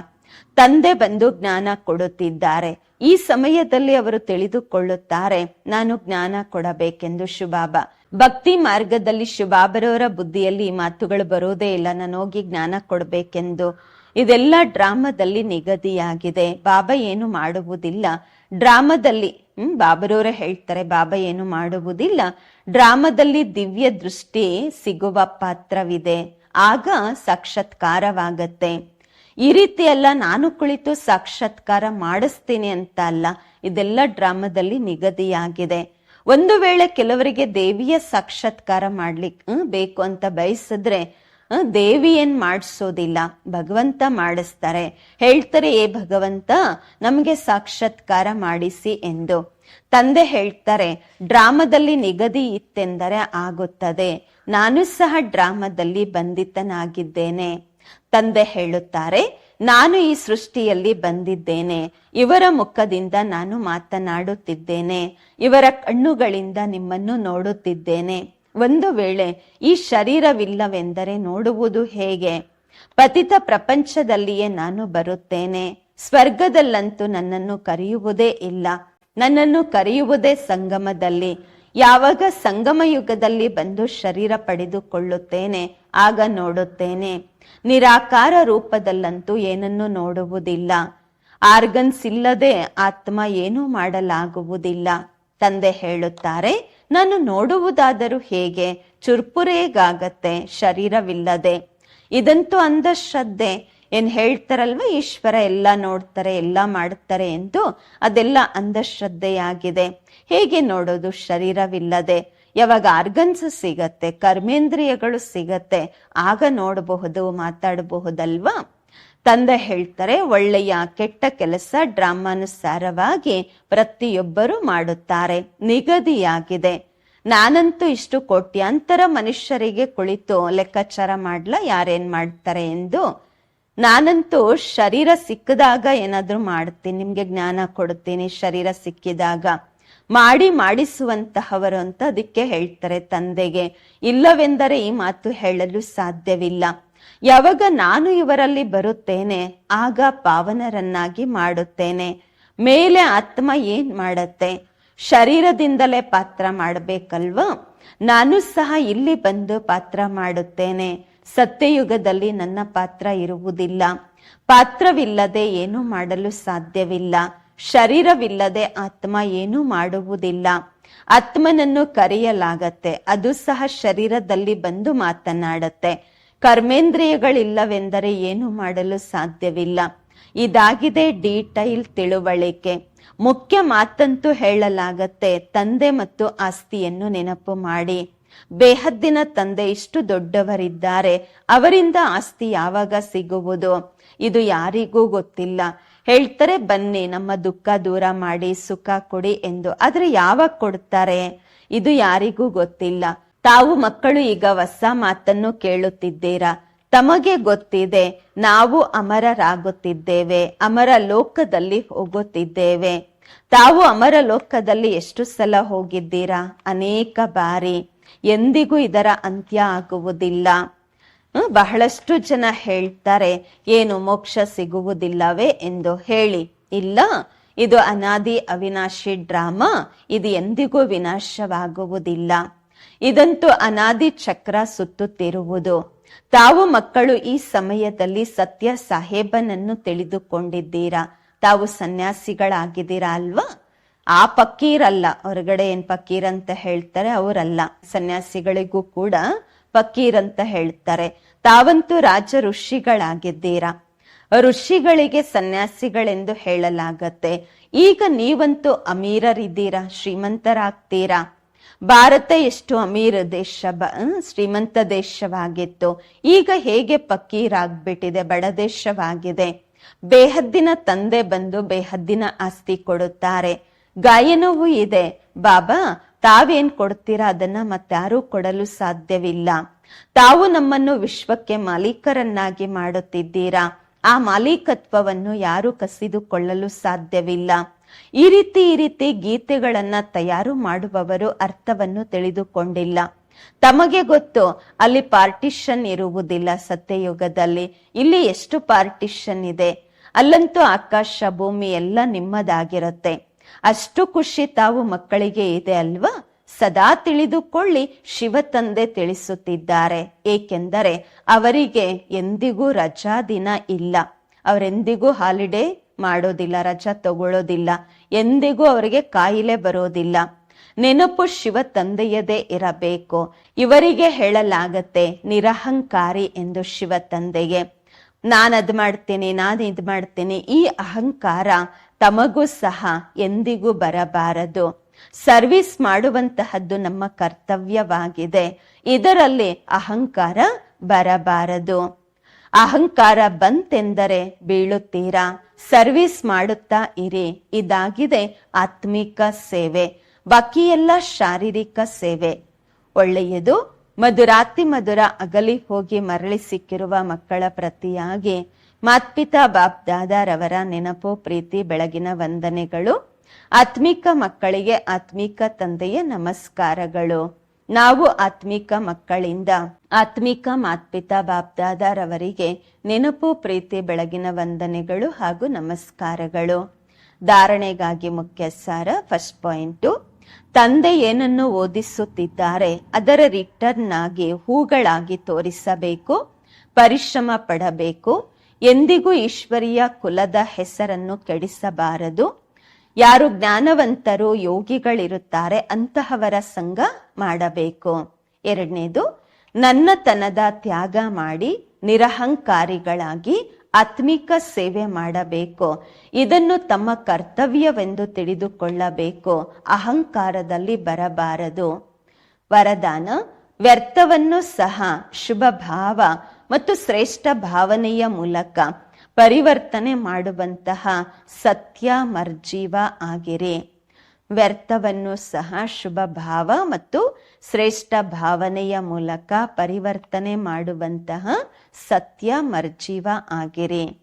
ತಂದೆ ಬಂದು ಜ್ಞಾನ ಕೊಡುತ್ತಿದ್ದಾರೆ. ಈ ಸಮಯದಲ್ಲಿ ಅವರು ತಿಳಿದುಕೊಳ್ಳುತ್ತಾರೆ, ನಾನು ಜ್ಞಾನ ಕೊಡಬೇಕೆಂದು ಶುಭಾಬ ಭಕ್ತಿ ಮಾರ್ಗದಲ್ಲಿ ಶುಭಾಬರವರ ಬುದ್ಧಿಯಲ್ಲಿ ಈ ಮಾತುಗಳು ಬರೋದೇ ಇಲ್ಲ. ನಾನು ಹೋಗಿ ಜ್ಞಾನ ಕೊಡಬೇಕೆಂದು. ಇದೆಲ್ಲ ಡ್ರಾಮಾದಲ್ಲಿ ನಿಗದಿಯಾಗಿದೆ. ಬಾಬಾ ಏನು ಮಾಡುವುದಿಲ್ಲ. ಡ್ರಾಮಾದಲ್ಲಿ, ಹ್ಮ್, ಬಾಬರವರೇ ಹೇಳ್ತಾರೆ, ಬಾಬಾ ಏನು ಮಾಡುವುದಿಲ್ಲ. ಡ್ರಾಮಾದಲ್ಲಿ ದಿವ್ಯ ದೃಷ್ಟಿ ಸಿಗುವ ಪಾತ್ರವಿದೆ. ಆಗ ಸಾಕ್ಷಾತ್ಕಾರವಾಗತ್ತೆ. ಈ ರೀತಿ ಎಲ್ಲ ನಾನು ಕುಳಿತು ಸಾಕ್ಷಾತ್ಕಾರ ಮಾಡಿಸ್ತೀನಿ ಅಂತ ಅಲ್ಲ, ಇದೆಲ್ಲ ಡ್ರಾಮಾದಲ್ಲಿ ನಿಗದಿಯಾಗಿದೆ. ಒಂದು ವೇಳೆ ಕೆಲವರಿಗೆ ದೇವಿಯ ಸಾಕ್ಷಾತ್ಕಾರ ಮಾಡ್ಲಿಕ್ಕೆ ಬೇಕು ಅಂತ ಬಯಸಿದ್ರೆ ದೇವಿ ಏನ್ ಮಾಡಿಸೋದಿಲ್ಲ, ಭಗವಂತ ಮಾಡಿಸ್ತಾರೆ. ಹೇಳ್ತಾರೆ, ಏ ಭಗವಂತ, ನಮಗೆ ಸಾಕ್ಷಾತ್ಕಾರ ಮಾಡಿಸಿ ಎಂದು. ತಂದೆ ಹೇಳ್ತಾರೆ, ಡ್ರಾಮದಲ್ಲಿ ನಿಗದಿ ಇತ್ತೆಂದರೆ ಆಗುತ್ತದೆ. ನಾನು ಸಹ ಡ್ರಾಮದಲ್ಲಿ ಬಂಧಿತನಾಗಿದ್ದೇನೆ. ತಂದೆ ಹೇಳುತ್ತಾರೆ, ನಾನು ಈ ಸೃಷ್ಟಿಯಲ್ಲಿ ಬಂದಿದ್ದೇನೆ. ಇವರ ಮುಖದಿಂದ ನಾನು ಮಾತನಾಡುತ್ತಿದ್ದೇನೆ. ಇವರ ಕಣ್ಣುಗಳಿಂದ ನಿಮ್ಮನ್ನು ನೋಡುತ್ತಿದ್ದೇನೆ. ಒಂದು ವೇಳೆ ಈ ಶರೀರವಿಲ್ಲವೆಂದರೆ ನೋಡುವುದು ಹೇಗೆ? ಪತಿತ ಪ್ರಪಂಚದಲ್ಲಿಯೇ ನಾನು ಬರುತ್ತೇನೆ. ಸ್ವರ್ಗದಲ್ಲಂತೂ ನನ್ನನ್ನು ಕರೆಯುವುದೇ ಇಲ್ಲ. ನನ್ನನ್ನು ಕರೆಯುವುದೇ ಸಂಗಮದಲ್ಲಿ. ಯಾವಾಗ ಸಂಗಮ ಯುಗದಲ್ಲಿ ಬಂದು ಶರೀರ ಪಡೆದುಕೊಳ್ಳುತ್ತೇನೆ, ಆಗ ನೋಡುತ್ತೇನೆ. ನಿರಾಕಾರ ರೂಪದಲ್ಲಂತೂ ಏನನ್ನು ನೋಡುವುದಿಲ್ಲ. ಆರ್ಗನ್ಸ್ ಇಲ್ಲದೆ ಆತ್ಮ ಏನೂ ಮಾಡಲಾಗುವುದಿಲ್ಲ. ತಂದೆ ಹೇಳುತ್ತಾರೆ, ನಾನು ನೋಡುವುದಾದರೂ ಹೇಗೆ? ಚುರ್ಪುರೇಗಾಗತ್ತೆ, ಶರೀರವಿಲ್ಲದೆ. ಇದಂತೂ ಅಂಧಶ್ರದ್ಧೆ. ಏನ್ ಹೇಳ್ತಾರಲ್ವ, ಈಶ್ವರ ಎಲ್ಲ ನೋಡ್ತಾರೆ, ಎಲ್ಲ ಮಾಡ್ತಾರೆ ಎಂದು ಅದೆಲ್ಲ ಅಂಧಶ್ರದ್ಧೆಯಾಗಿದೆ. ಹೇಗೆ ನೋಡೋದು? ಶರೀರವಿಲ್ಲದೆ. ಯಾವಾಗ ಆರ್ಗನ್ಸ್ ಸಿಗತ್ತೆ, ಕರ್ಮೇಂದ್ರಿಯಗಳು ಸಿಗತ್ತೆ, ಆಗ ನೋಡಬಹುದು, ಮಾತಾಡಬಹುದಲ್ವಾ? ತಂದೆ ಹೇಳ್ತಾರೆ, ಒಳ್ಳೆಯ ಕೆಟ್ಟ ಕೆಲಸ ಡ್ರಾಮಾನುಸಾರವಾಗಿ ಪ್ರತಿಯೊಬ್ಬರು ಮಾಡುತ್ತಾರೆ. ನಿಗದಿಯಾಗಿದೆ. ನಾನಂತೂ ಇಷ್ಟು ಕೋಟ್ಯಾಂತರ ಮನುಷ್ಯರಿಗೆ ಕುಳಿತು ಲೆಕ್ಕಾಚಾರ ಮಾಡ್ಲಾ? ಯಾರೇನ್ ಮಾಡ್ತಾರೆ ಎಂದು? ನಾನಂತೂ ಶರೀರ ಸಿಕ್ಕಿದಾಗ ಏನಾದ್ರೂ ಮಾಡ್ತೀನಿ, ನಿಮ್ಗೆ ಜ್ಞಾನ ಕೊಡ್ತೀನಿ, ಶರೀರ ಸಿಕ್ಕಿದಾಗ. ಮಾಡಿ ಮಾಡಿಸುವಂತಹವರು ಅಂತ ಅದಕ್ಕೆ ಹೇಳ್ತಾರೆ ತಂದೆಗೆ. ಇಲ್ಲವೆಂದರೆ ಈ ಮಾತು ಹೇಳಲು ಸಾಧ್ಯವಿಲ್ಲ. ಯಾವಾಗ ನಾನು ಇವರಲ್ಲಿ ಬರುತ್ತೇನೆ, ಆಗ ಪಾವನರನ್ನಾಗಿ ಮಾಡುತ್ತೇನೆ. ಮೇಲೆ ಆತ್ಮ ಏನ್ ಮಾಡತ್ತೆ? ಶರೀರದಿಂದಲೇ ಪಾತ್ರ ಮಾಡಬೇಕಲ್ವಾ? ನಾನು ಸಹ ಇಲ್ಲಿ ಬಂದು ಪಾತ್ರ ಮಾಡುತ್ತೇನೆ. ಸತ್ಯಯುಗದಲ್ಲಿ ನನ್ನ ಪಾತ್ರ ಇರುವುದಿಲ್ಲ. ಪಾತ್ರವಿಲ್ಲದೆ ಏನು ಮಾಡಲು ಸಾಧ್ಯವಿಲ್ಲ. ಶರೀರವಿಲ್ಲದೆ ಆತ್ಮ ಏನೂ ಮಾಡುವುದಿಲ್ಲ. ಆತ್ಮನನ್ನು ಕರೆಯಲಾಗತ್ತೆ, ಅದು ಸಹ ಶರೀರದಲ್ಲಿ ಬಂದು ಮಾತನಾಡತ್ತೆ. ಕರ್ಮೇಂದ್ರಿಯಗಳಿಲ್ಲವೆಂದರೆ ಏನು ಮಾಡಲು ಸಾಧ್ಯವಿಲ್ಲ. ಇದಾಗಿದೆ ಡೀಟೈಲ್ ತಿಳುವಳಿಕೆ. ಮುಖ್ಯ ಮಾತಂತೂ ಹೇಳಲಾಗತ್ತೆ, ತಂದೆ ಮತ್ತು ಆಸ್ತಿಯನ್ನು ನೆನಪು ಮಾಡಿ. ಬೇಹದ್ದಿನ ತಂದೆ ಇಷ್ಟು ದೊಡ್ಡವರಿದ್ದಾರೆ, ಅವರಿಂದ ಆಸ್ತಿ ಯಾವಾಗ ಸಿಗುವುದು? ಇದು ಯಾರಿಗೂ ಗೊತ್ತಿಲ್ಲ. ಹೇಳ್ತಾರೆ, ಬನ್ನಿ, ನಮ್ಮ ದುಃಖ ದೂರ ಮಾಡಿ, ಸುಖ ಕೊಡಿ ಎಂದು. ಆದ್ರೆ ಯಾವಾಗ ಕೊಡ್ತಾರೆ? ಇದು ಯಾರಿಗೂ ಗೊತ್ತಿಲ್ಲ. ತಾವು ಮಕ್ಕಳು ಈಗ ಹೊಸ ಮಾತನ್ನು ಕೇಳುತ್ತಿದ್ದೀರಾ? ತಮಗೆ ಗೊತ್ತಿದೆ, ನಾವು ಅಮರರಾಗುತ್ತಿದ್ದೇವೆ, ಅಮರ ಲೋಕದಲ್ಲಿ ಹೋಗುತ್ತಿದ್ದೇವೆ. ತಾವು ಅಮರ ಲೋಕದಲ್ಲಿ ಎಷ್ಟು ಸಲ ಹೋಗಿದ್ದೀರಾ? ಅನೇಕ ಬಾರಿ. ಎಂದಿಗೂ ಇದರ ಅಂತ್ಯ ಆಗುವುದಿಲ್ಲ. ಬಹಳಷ್ಟು ಜನ ಹೇಳ್ತಾರೆ, ಏನು ಮೋಕ್ಷ ಸಿಗುವುದಿಲ್ಲವೇ ಎಂದು ಹೇಳಿ. ಇಲ್ಲ, ಇದು ಅನಾದಿ ಅವಿನಾಶಿ ಡ್ರಾಮಾ, ಇದು ಎಂದಿಗೂ ವಿನಾಶವಾಗುವುದಿಲ್ಲ. ಇದಂತೂ ಅನಾದಿ ಚಕ್ರ ಸುತ್ತುತ್ತಿರುವುದು. ತಾವು ಮಕ್ಕಳು ಈ ಸಮಯದಲ್ಲಿ ಸತ್ಯ ಸಾಹೇಬನನ್ನು ತಿಳಿದುಕೊಂಡಿದ್ದೀರಾ? ತಾವು ಸನ್ಯಾಸಿಗಳಾಗಿದ್ದೀರಾ ಅಲ್ವಾ? ಆ ಪಕ್ಕೀರಲ್ಲ, ಹೊರಗಡೆ ಏನ್ ಪಕ್ಕೀರ್ ಅಂತ ಹೇಳ್ತಾರೆ ಅವರಲ್ಲ. ಸನ್ಯಾಸಿಗಳಿಗೂ ಕೂಡ ಪಕ್ಕೀರ್ ಅಂತ ಹೇಳ್ತಾರೆ. ತಾವಂತೂ ರಾಜ ಋಷಿಗಳಾಗಿದ್ದೀರಾ? ಋಷಿಗಳಿಗೆ ಸನ್ಯಾಸಿಗಳೆಂದು ಹೇಳಲಾಗತ್ತೆ. ಈಗ ನೀವಂತೂ ಅಮೀರರಿದ್ದೀರಾ? ಶ್ರೀಮಂತರಾಗ್ತೀರಾ? ಭಾರತ ಎಷ್ಟು ಅಮೀರ ದೇಶ ಶ್ರೀಮಂತ ದೇಶವಾಗಿತ್ತು. ಈಗ ಹೇಗೆ ಪಕ್ಕೀರಾಗ್ಬಿಟ್ಟಿದೆ ಬಡ ದೇಶವಾಗಿದೆ. ಬೇಹದ್ದಿನ ತಂದೆ ಬಂದು ಬೇಹದ್ದಿನ ಆಸ್ತಿ ಕೊಡುತ್ತಾರೆ. ಗಾಯನವೂ ಇದೆ. ಬಾಬಾ ತಾವೇನ್ ಕೊಡ್ತೀರಾ? ಅದನ್ನ ಮತ್ತಾರೂ ಕೊಡಲು ಸಾಧ್ಯವಿಲ್ಲ. ತಾವು ನಮ್ಮನ್ನು ವಿಶ್ವಕ್ಕೆ ಮಾಲೀಕರನ್ನಾಗಿ ಮಾಡುತ್ತಿದ್ದೀರಾ? ಆ ಮಾಲೀಕತ್ವವನ್ನು ಯಾರು ಕಸಿದುಕೊಳ್ಳಲು ಸಾಧ್ಯವಿಲ್ಲ. ಈ ರೀತಿ ಈ ರೀತಿ ಗೀತೆಗಳನ್ನ ತಯಾರು ಮಾಡುವವರು ಅರ್ಥವನ್ನು ತಿಳಿದುಕೊಂಡಿಲ್ಲ. ತಮಗೆ ಗೊತ್ತು, ಅಲ್ಲಿ ಪಾರ್ಟಿಷನ್ ಇರುವುದಿಲ್ಲ ಸತ್ಯಯುಗದಲ್ಲಿ. ಇಲ್ಲಿ ಎಷ್ಟು ಪಾರ್ಟಿಷನ್ ಇದೆ? ಅಲ್ಲಂತೂ ಆಕಾಶ ಭೂಮಿ ಎಲ್ಲ ನಿಮ್ಮದಾಗಿರುತ್ತೆ. ಅಷ್ಟು ಖುಷಿ ತಾವು ಮಕ್ಕಳಿಗೆ ಇದೆ ಅಲ್ವಾ? ಸದಾ ತಿಳಿದುಕೊಳ್ಳಿ ಶಿವ ತಂದೆ ತಿಳಿಸುತ್ತಿದ್ದಾರೆ. ಏಕೆಂದರೆ ಅವರಿಗೆ ಎಂದಿಗೂ ರಜಾ ದಿನ ಇಲ್ಲ. ಅವರೆಂದಿಗೂ ಹಾಲಿಡೇ ಮಾಡೋದಿಲ್ಲ, ರಜಾ ತಗೊಳ್ಳೋದಿಲ್ಲ. ಎಂದಿಗೂ ಅವರಿಗೆ ಕಾಯಿಲೆ ಬರೋದಿಲ್ಲ. ನೆನಪು ಶಿವ ತಂದೆಯದೇ ಇರಬೇಕು. ಇವರಿಗೆ ಹೇಳಲಾಗತ್ತೆ, ನಿರಹಂಕಾರಿ ಎಂದು ಶಿವ ತಂದೆಗೆ. ನಾನು ಅದ್ ಮಾಡ್ತೀನಿ ನಾನು ಇದ್ ಮಾಡ್ತೀನಿ, ಈ ಅಹಂಕಾರ ತಮಗೂ ಸಹ ಎಂದಿಗೂ ಬರಬಾರದು. ಸರ್ವಿಸ್ ಮಾಡುವಂತಹದ್ದು ನಮ್ಮ ಕರ್ತವ್ಯವಾಗಿದೆ. ಇದರಲ್ಲಿ ಅಹಂಕಾರ ಬರಬಾರದು. ಅಹಂಕಾರ ಬಂತೆಂದರೆ ಬೀಳುತ್ತೀರಾ? ಸರ್ವಿಸ್ ಮಾಡುತ್ತಾ ಇರಿ. ಇದಾಗಿದೆ ಆತ್ಮಿಕ ಸೇವೆ. ಬಾಕಿ ಎಲ್ಲ ಶಾರೀರಿಕ ಸೇವೆ. ಒಳ್ಳೆಯದು. ಮಧುರಾತಿ ಮಧುರ ಅಗಲಿ ಹೋಗಿ ಮರಳಿ ಸಿಕ್ಕಿರುವ ಮಕ್ಕಳ ಪ್ರತಿಯಾಗಿ ಮಾತ್ಪಿತಾ ಬಾಪ್ ದಾದಾರವರ ನೆನಪು, ಪ್ರೀತಿ, ಬೆಳಗಿನ ವಂದನೆಗಳು. ಆತ್ಮಿಕ ಮಕ್ಕಳಿಗೆ ಆತ್ಮಿಕ ತಂದೆಯ ನಮಸ್ಕಾರಗಳು. ನಾವು ಆತ್ಮಿಕ ಮಕ್ಕಳಿಂದ ಆತ್ಮಿಕ ಮಾತ್ಪಿತಾ ಬಾಪ್ ದಾದಾರವರಿಗೆ ನೆನಪು, ಪ್ರೀತಿ, ಬೆಳಗಿನ ವಂದನೆಗಳು ಹಾಗೂ ನಮಸ್ಕಾರಗಳು. ಧಾರಣೆಗಾಗಿ ಮುಖ್ಯ ಸಾರ ಫಸ್ಟ್ ಪಾಯಿಂಟು. ತಂದೆ ಏನನ್ನು ಓದಿಸುತ್ತಿದ್ದಾರೆ, ಅದರ ರಿಟರ್ನ್ ಆಗಿ ಹೂಗಳಾಗಿ ತೋರಿಸಬೇಕು, ಪರಿಶ್ರಮ ಪಡಬೇಕು ಎಂದಿಗೂ ಈಶ್ವರಿಯ ಕುಲದ ಹೆಸರನ್ನು ಕೆಡಿಸಬಾರದು. ಯಾರು ಜ್ಞಾನವಂತರು, ಯೋಗಿಗಳಿರುತ್ತಾರೆ ಅಂತಹವರ ಸಂಘ ಮಾಡಬೇಕು. ಎರಡನೇದು, ನನ್ನತನದ ತ್ಯಾಗ ಮಾಡಿ ನಿರಹಂಕಾರಿಗಳಾಗಿ ಆತ್ಮಿಕ ಸೇವೆ ಮಾಡಬೇಕು. ಇದನ್ನು ತಮ್ಮ ಕರ್ತವ್ಯವೆಂದು ತಿಳಿದುಕೊಳ್ಳಬೇಕು. ಅಹಂಕಾರದಲ್ಲಿ ಬರಬಾರದು. ವರದಾನ, ವ್ಯರ್ಥವನ್ನು ಸಹ ಶುಭ ಭಾವ ಮತ್ತು ಶ್ರೇಷ್ಠ ಭಾವನೆಯ ಮೂಲಕ ಪರಿವರ್ತನೆ ಮಾಡುವಂತಹ ಸತ್ಯ ಮರ್ಜೀವ ಆಗಿರಿ. ವ್ಯರ್ಥವನ್ನು ಸಹ ಶುಭ ಭಾವ ಮತ್ತು ಶ್ರೇಷ್ಠ ಭಾವನೆಯ ಮೂಲಕ ಪರಿವರ್ತನೆ ಮಾಡುವಂತಹ ಸತ್ಯ ಮರ್ಜೀವ ಆಗಿರಿ.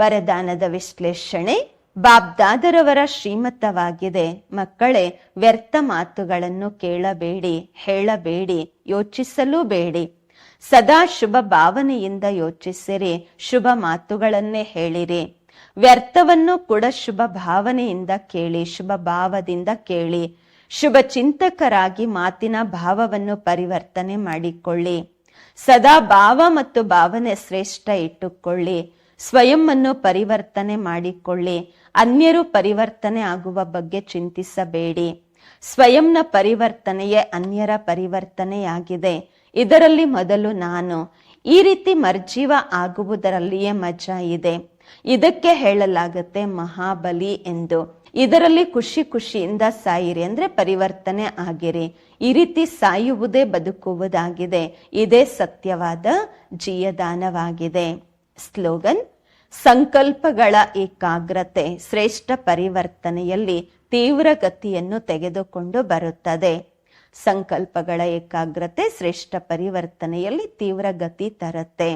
ವರದಾನದ ವಿಶ್ಲೇಷಣೆ ಬಾಬ್ದಾದರವರ ಶ್ರೀಮತವಾಗಿದೆ. ಮಕ್ಕಳೇ, ವ್ಯರ್ಥ ಮಾತುಗಳನ್ನು ಕೇಳಬೇಡಿ, ಹೇಳಬೇಡಿ, ಯೋಚಿಸಲೂ ಬೇಡಿ. ಸದಾ ಶುಭ ಭಾವನೆಯಿಂದ ಯೋಚಿಸಿರಿ, ಶುಭ ಮಾತುಗಳನ್ನೇ ಹೇಳಿರಿ. ವ್ಯರ್ಥವನ್ನು ಕೂಡ ಶುಭ ಭಾವನೆಯಿಂದ ಕೇಳಿ, ಶುಭ ಭಾವದಿಂದ ಕೇಳಿ. ಶುಭ ಚಿಂತಕರಾಗಿ ಮಾತಿನ ಭಾವವನ್ನು ಪರಿವರ್ತನೆ ಮಾಡಿಕೊಳ್ಳಿ. ಸದಾ ಭಾವ ಮತ್ತು ಭಾವನೆ ಶ್ರೇಷ್ಠ ಇಟ್ಟುಕೊಳ್ಳಿ. ಸ್ವಯಂ ಅನ್ನು ಪರಿವರ್ತನೆ ಮಾಡಿಕೊಳ್ಳಿ. ಅನ್ಯರು ಪರಿವರ್ತನೆ ಆಗುವ ಬಗ್ಗೆ ಚಿಂತಿಸಬೇಡಿ. ಸ್ವಯಂನ ಪರಿವರ್ತನೆಯೇ ಅನ್ಯರ ಪರಿವರ್ತನೆಯಾಗಿದೆ. ಇದರಲ್ಲಿ ಮೊದಲು ನಾನು, ಈ ರೀತಿ ಮರ್ಜೀವ ಆಗುವುದರಲ್ಲಿಯೇ ಮಜಾ ಇದೆ. ಇದಕ್ಕೆ ಹೇಳಲಾಗುತ್ತೆ ಮಹಾಬಲಿ ಎಂದು. ಇದರಲ್ಲಿ ಖುಷಿ ಖುಷಿಯಿಂದ ಸಾಯಿರಿ ಅಂದ್ರೆ ಪರಿವರ್ತನೆ ಆಗಿರಿ. ಈ ರೀತಿ ಸಾಯುವುದೇ ಬದುಕುವುದಾಗಿದೆ. ಇದೇ ಸತ್ಯವಾದ ಜೀಯದಾನವಾಗಿದೆ ಸ್ಲೋಗನ್, ಸಂಕಲ್ಪಗಳ ಏಕಾಗ್ರತೆ ಶ್ರೇಷ್ಠ ಪರಿವರ್ತನೆಯಲ್ಲಿ ತೀವ್ರ ಗತಿಯನ್ನು ತೆಗೆದುಕೊಂಡು ಬರುತ್ತದೆ. ಸಂಕಲ್ಪಗಳ ಏಕಾಗ್ರತೆ ಶ್ರೇಷ್ಠ ಪರಿವರ್ತನೆಯಲ್ಲಿ ತೀವ್ರ ಗತಿ ತರುತ್ತೆ.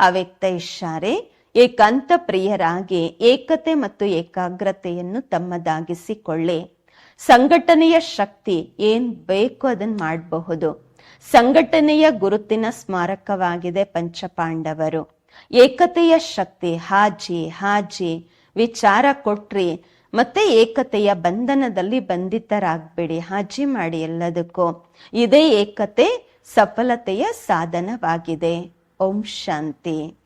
ಅವ್ಯಕ್ತ ಇಶಾರೆ ಏಕಾಂತ ಪ್ರಿಯರಾಗಿ ಏಕತೆ ಮತ್ತು ಏಕಾಗ್ರತೆಯನ್ನು ತಮ್ಮದಾಗಿಸಿಕೊಳ್ಳಿ. ಸಂಘಟನೆಯ ಶಕ್ತಿ ಏನ್ ಬೇಕು ಅದನ್ನ ಮಾಡಬಹುದು. ಸಂಘಟನೆಯ ಗುರುತಿನ ಸ್ಮಾರಕವಾಗಿದೆ ಪಂಚಪಾಂಡವರು. ಏಕತೆಯ ಶಕ್ತಿ ಹಾಜಿ ಹಾಜಿ, ವಿಚಾರ ಕೊಟ್ರಿ ಮತ್ತೆ ಏಕತೆಯ ಬಂಧನದಲ್ಲಿ ಬಂಧಿತರಾಗ್ಬೇಡಿ. ಹಾಜಿ ಮಾಡಿ ಎಲ್ಲದಕ್ಕೂ. ಇದೇ ಏಕತೆ ಸಫಲತೆಯ ಸಾಧನವಾಗಿದೆ. ಓಂ ಶಾಂತಿ.